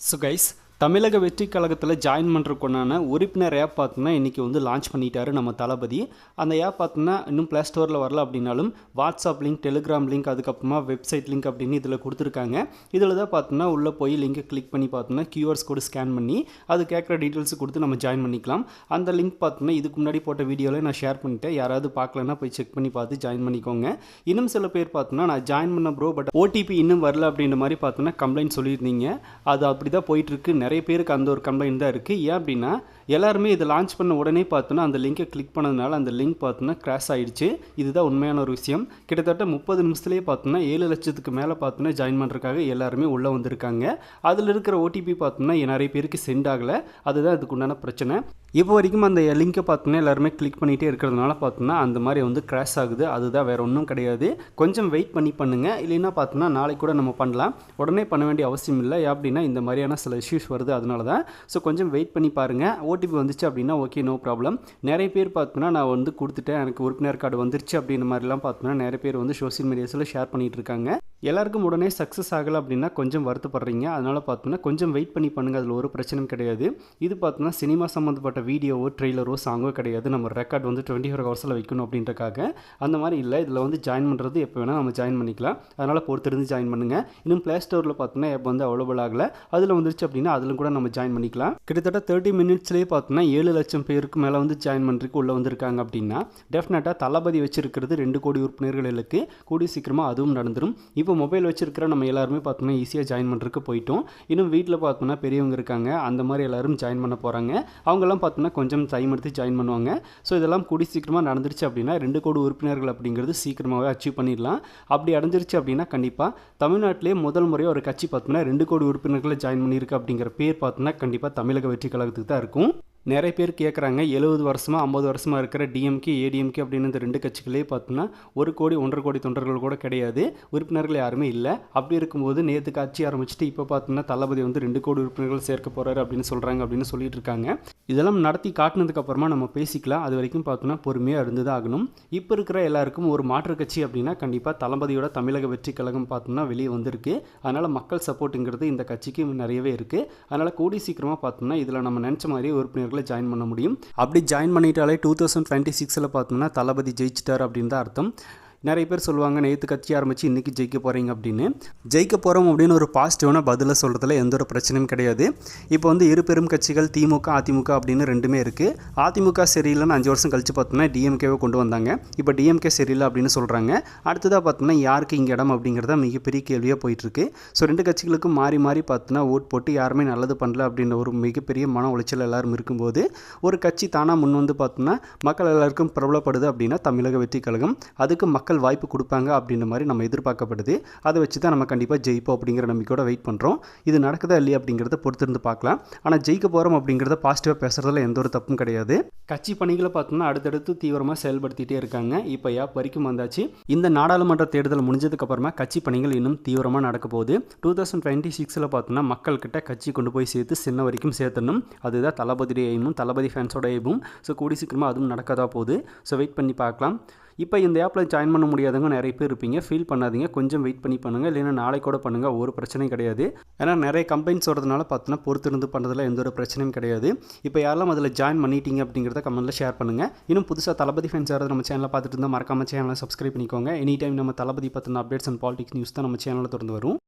So guys தமிழக வெற்றி கழகத்தில் ஜாயின் பண்ணுறதுக்குண்டான உறுப்பினர் ஆப் பார்த்தோன்னா இன்றைக்கி வந்து லான்ச் பண்ணிட்டாரு நம்ம தளபதி. அந்த ஆப் பார்த்தோன்னா இன்னும் ப்ளே ஸ்டோரில் வரல அப்படின்னாலும் வாட்ஸ்அப் லிங்க் டெலிகிராம் லிங்க் அதுக்கப்புறமா வெப்சைட் லிங்க் அப்படின்னு இதில் கொடுத்துருக்காங்க. இதில் தான் பார்த்தோன்னா உள்ளே போய் லிங்கை கிளிக் பண்ணி பார்த்தோன்னா கியூஆர்ஸ் கோடு ஸ்கேன் பண்ணி அது கேட்குற டீட்டெயில்ஸ் கொடுத்து நம்ம ஜாயின் பண்ணிக்கலாம். அந்த லிங்க் பார்த்தோன்னா இதுக்கு முன்னாடி போட்ட வீடியோவில் நான் ஷேர் பண்ணிட்டேன். யாராவது பார்க்கலன்னா போய் செக் பண்ணி பார்த்து ஜாயின் பண்ணிக்கோங்க. இன்னும் சில பேர் பார்த்தோன்னா நான் ஜாயின் பண்ண ப்ரோ பட் ஓடிபி இன்னும் வரல அப்படின்ற மாதிரி பார்த்தோன்னா கம்ப்ளைண்ட் சொல்லியிருந்தீங்க. அது அப்படி தான் போயிட்டுருக்கு நிறைய பேருக்கு அந்த ஒரு கம்ப்ளைண்ட் தான் இருக்குது ஏன் அப்படின்னா எல்லாருமே இதை லான்ச் பண்ண உடனே பார்த்தோன்னா அந்த லிங்கை கிளிக் பண்ணதுனால அந்த லிங்க் பார்த்தோன்னா கிராஷ் ஆகிடுச்சு இதுதான் உண்மையான ஒரு விஷயம். கிட்டத்தட்ட முப்பது நிமிஷத்துலேயே பார்த்தோன்னா ஏழு லட்சத்துக்கு மேலே பார்த்தோன்னா ஜாயின் பண்ணுறதுக்காக எல்லாருமே உள்ளே வந்திருக்காங்க. அதில் இருக்கிற ஓடிபி பார்த்தோன்னா நிறைய பேருக்கு சென்ட் ஆகலை. அதுதான் இதுக்கு உண்டான பிரச்சனை. இப்போ வரைக்கும் அந்த லிங்கை பார்த்தோன்னா எல்லாருமே கிளிக் பண்ணிகிட்டே இருக்கிறதுனால பார்த்தோன்னா அந்த மாதிரி வந்து கிராஷ் ஆகுது. அதுதான் வேறு ஒன்றும் கிடையாது. கொஞ்சம் வெயிட் பண்ணி பண்ணுங்கள் இல்லைன்னா பார்த்தோன்னா நாளைக்கு கூட நம்ம பண்ணலாம். உடனே பண்ண வேண்டிய அவசியம் இல்லை. அப்படின்னா இந்த மாதிரியான சில இஷ்யூஸ் வருது. அதனால தான் ஸோ கொஞ்சம் வெயிட் பண்ணி பாருங்கள் ஓடிபி வந்துச்சு அப்படின்னா ஓகே நோ ப்ராப்ளம் நிறைய பேர் பார்த்தோன்னா நான் வந்து கொடுத்துட்டேன். எனக்கு உறுப்பினர் கார்டு வந்துருச்சு அப்படின்ற மாதிரிலாம் பார்த்தோன்னா நிறைய பேர் வந்து சோஷியல் மீடியாஸில் ஷேர் பண்ணிகிட்டு இருக்காங்க. எல்லாருக்கும் உடனே சக்ஸஸ் ஆகலை அப்படின்னா கொஞ்சம் வருத்தப்படுறீங்க. அதனால் பார்த்தோன்னா கொஞ்சம் வெயிட் பண்ணி பண்ணுங்கள் அதில் ஒரு பிரச்சனையும் கிடையாது. இது பார்த்தோன்னா சினிமா சம்மந்தப்பட்ட வீடியோவோ ட்ரெய்லரோ சாங்கோ கிடையாது. நம்ம ரெக்கார்ட் வந்து டுவெண்ட்டி ஃபோர் ஹவர்ஸில் வைக்கணும் அப்படின்றக்காக. அந்த மாதிரி இல்லை. இதில் வந்து ஜாயின் பண்ணுறது எப்போ வேணால் நம்ம ஜாயின் பண்ணிக்கலாம். அதனால் பொறுத்திருந்து ஜாயின் பண்ணுங்கள் இன்னும் ப்ளே ஸ்டோரில் பார்த்தோன்னா ஆப் வந்து அவைலபிள் ஆகலை. அதில் வந்துருச்சு அப்படின்னா அதில் கூட நம்ம ஜாயின் பண்ணிக்கலாம். கிட்டத்தட்ட தேர்ட்டி மினிட்ஸ்லேயே பார்த்தோன்னா ஏழு லட்சம் பேருக்கு மேலே வந்து ஜாயின் பண்ணுறதுக்கு உள்ளே வந்திருக்காங்க அப்படின்னா டெஃபினட்டாக தளபதி வச்சிருக்கிறது ரெண்டு கோடி உறுப்பினர்களுக்கு கூடி சீக்கிரமாக அதுவும் நடந்துடும் இப்போ இப்போ மொபைல் வச்சுருக்கிற நம்ம எல்லாருமே பார்த்தோன்னா ஈஸியாக ஜாயின் பண்ணுறதுக்கு போயிட்டோம். இன்னும் வீட்டில் பார்த்தோம்னா பெரியவங்க இருக்காங்க. அந்த மாதிரி எல்லாரும் ஜாயின் பண்ண போகிறாங்க அவங்கெல்லாம் பார்த்தோன்னா கொஞ்சம் டைம் எடுத்து ஜாயின் பண்ணுவாங்க. ஸோ இதெல்லாம் கூடி சீக்கிரமாக நடந்துருச்சு அப்படின்னா ரெண்டு கோடி உறுப்பினர்கள் அப்படிங்கிறது சீக்கிரமாகவே அச்சீவ் பண்ணிடலாம். அப்படி அடைஞ்சிருச்சு அப்படின்னா கண்டிப்பாக தமிழ்நாட்டிலே முதல் முறையாக ஒரு கட்சி பார்த்தோம்னா ரெண்டு கோடி உறுப்பினர்களை ஜாயின் பண்ணியிருக்கு அப்படிங்கிற பேர் பார்த்தோன்னா கண்டிப்பாக தமிழக வெற்றி கழகத்துக்கு தான் இருக்கும். நிறைய பேர் கேட்குறாங்க எழுபது வருஷமாக ஐம்பது வருஷமாக இருக்கிற டிஎம்கே ஏடிஎம்கே அப்படின்னு இந்த ரெண்டு கட்சிகளே பார்த்தோன்னா ஒரு கோடி ஒன்றரை கோடி தொண்டர்கள் கூட கிடையாது. உறுப்பினர்கள் யாருமே இல்லை. அப்படி இருக்கும்போது நேற்று கட்சி ஆரம்பிச்சுட்டு இப்போ பார்த்தோன்னா தளபதி வந்து ரெண்டு கோடி உறுப்பினர்கள் சேர்க்க போகிறாரு அப்படின்னு சொல்கிறாங்க அப்படின்னு சொல்லிட்டு இருக்காங்க. இதெல்லாம் நடத்தி காட்டினதுக்கப்புறமா நம்ம பேசிக்கலாம். அது வரைக்கும் பார்த்தோன்னா பொறுமையாக இருந்து தான் ஆகணும். இப்போ இருக்கிற எல்லாருக்கும் ஒரு மாற்று கட்சி அப்படின்னா கண்டிப்பாக தளபதியோட தமிழக வெற்றி கழகம் பார்த்தோம்னா வெளியே வந்திருக்கு. அதனால் மக்கள் சப்போர்ட்டுங்கிறது இந்த கட்சிக்கு நிறையவே இருக்குது அதனால் கூடி சீக்கிரமாக பார்த்தோம்னா இதில் நம்ம நினச்ச மாதிரியே அவர்களை ஜாயின் பண்ண முடியும். அப்படி ஜாயின் பண்ணிட்டாலே டூ தௌசண்ட் டுவெண்ட்டி சிக்ஸில் பார்த்தோம்னா தளபதி ஜெயிச்சிட்டார் அப்படின்னு தான் அர்த்தம். நிறைய பேர் சொல்லுவாங்க நேற்று கட்சி ஆரம்பித்து இன்றைக்கி ஜெயிக்க போகிறீங்க அப்படின்னு. ஜெயிக்க போகிறோம் அப்படின்னு ஒரு பாசிட்டிவான பதிலை சொல்கிறதுல எந்த ஒரு பிரச்சனையும் கிடையாது. இப்போ வந்து இரு பெரும் கட்சிகள் திமுக அதிமுக அப்படின்னு ரெண்டுமே இருக்குது அதிமுக சரியில்லைன்னு அஞ்சு வருஷம் கழித்து பார்த்தோம்னா டிஎம்கேவை கொண்டு வந்தாங்க. இப்போ டிஎம்கே சரியில்லை அப்படின்னு சொல்கிறாங்க அடுத்ததாக பார்த்தோம்னா யாருக்கு இங்கே இடம் அப்படிங்கிறத மிகப்பெரிய கேள்வியாக போயிட்டுருக்கு. ஸோ ரெண்டு கட்சிகளுக்கும் மாறி மாறி பார்த்தோன்னா ஓட் போட்டு யாருமே நல்லது பண்ணல அப்படின்ற ஒரு மிகப்பெரிய மன உளைச்சல் எல்லாரும் இருக்கும்போது ஒரு கட்சி தானாக முன் வந்து பார்த்தோம்னா மக்கள் எல்லாருக்கும் பிரபலப்படுது அப்படின்னா தமிழக வெற்றி கழகம். அதுக்கு மக்கள் மக்கள் வாய்ப்பு கொடுப்பாங்க அப்படின்ற மாதிரி நம்ம எதிர்பார்க்கப்படுது. அதை வச்சு தான் நம்ம கண்டிப்பாக ஜெயிப்போம் அப்படிங்கிற நம்பிக்கையோட வெயிட் பண்ணுறோம் இது நடக்குதா இல்லையா அப்படிங்கிறத பொறுத்திருந்து பார்க்கலாம். ஆனால் ஜெயிக்க போகிறோம் அப்படிங்கிறத பாசிட்டிவாக பேசுகிறதுல எந்த ஒரு தப்பும் கிடையாது. கட்சி பணிகளை பார்த்தோம்னா அடுத்தடுத்து தீவிரமாக செயல்படுத்திட்டே இருக்காங்க. இப்போ யாப் வரைக்கும் வந்தாச்சு. இந்த நாடாளுமன்ற தேர்தல் முடிஞ்சதுக்கப்புறமா கட்சி பணிகள் இன்னும் தீவிரமாக நடக்க போகுது. டூ தௌசண்ட் டுவெண்ட்டி சிக்ஸில் பார்த்தோம்னா மக்கள்கிட்ட கட்சி கொண்டு போய் சேர்த்து சின்ன வரைக்கும் சேர்த்தணும். அதுதான் தளபதி எய்மும் தளபதி ஃபேன்ஸோட எய்மும் ஸோ கூடி சீக்கிரமாக அதுவும் நடக்கதா போகுது. ஸோ வெயிட் பண்ணி பார்க்கலாம். இப்போ இந்த ஆப்பில் ஜாயின் பண்ண முடியாதவங்க நிறைய பேர் இருப்பீங்க. ஃபீல் பண்ணாதீங்க. கொஞ்சம் வெயிட் பண்ணி பண்ணுங்கள் இல்லைன்னா நாளை கூட பண்ணுங்கள் ஒரு பிரச்சனையும் கிடையாது. ஏன்னா நிறைய கம்பெனிஸ் வரதுனால பார்த்தோன்னா பொறுத்திருந்து பண்ணுறதுல எந்த ஒரு பிரச்சனையும் கிடையாது. இப்போ யாரெல்லாம் அதில் ஜாயின் பண்ணிட்டீங்க அப்படிங்கிறத கமெண்ட்டில் ஷேர் பண்ணுங்கள் இன்னும் புதுசாக தளபதி ஃபேன்ஸ் யாராவது நம்ம சேனலில் பார்த்துட்டு இருந்தால் மறக்காம சேனலை சப்ஸ்கிரைப் பண்ணிக்கோங்க. எனி டைம் நம்ம தளபதி பற்றின அப்டேட்ஸ் அண்ட் பாலிடிக்ஸ் நியூஸ் தான் நம்ம சேனலில் திறந்து வரும்.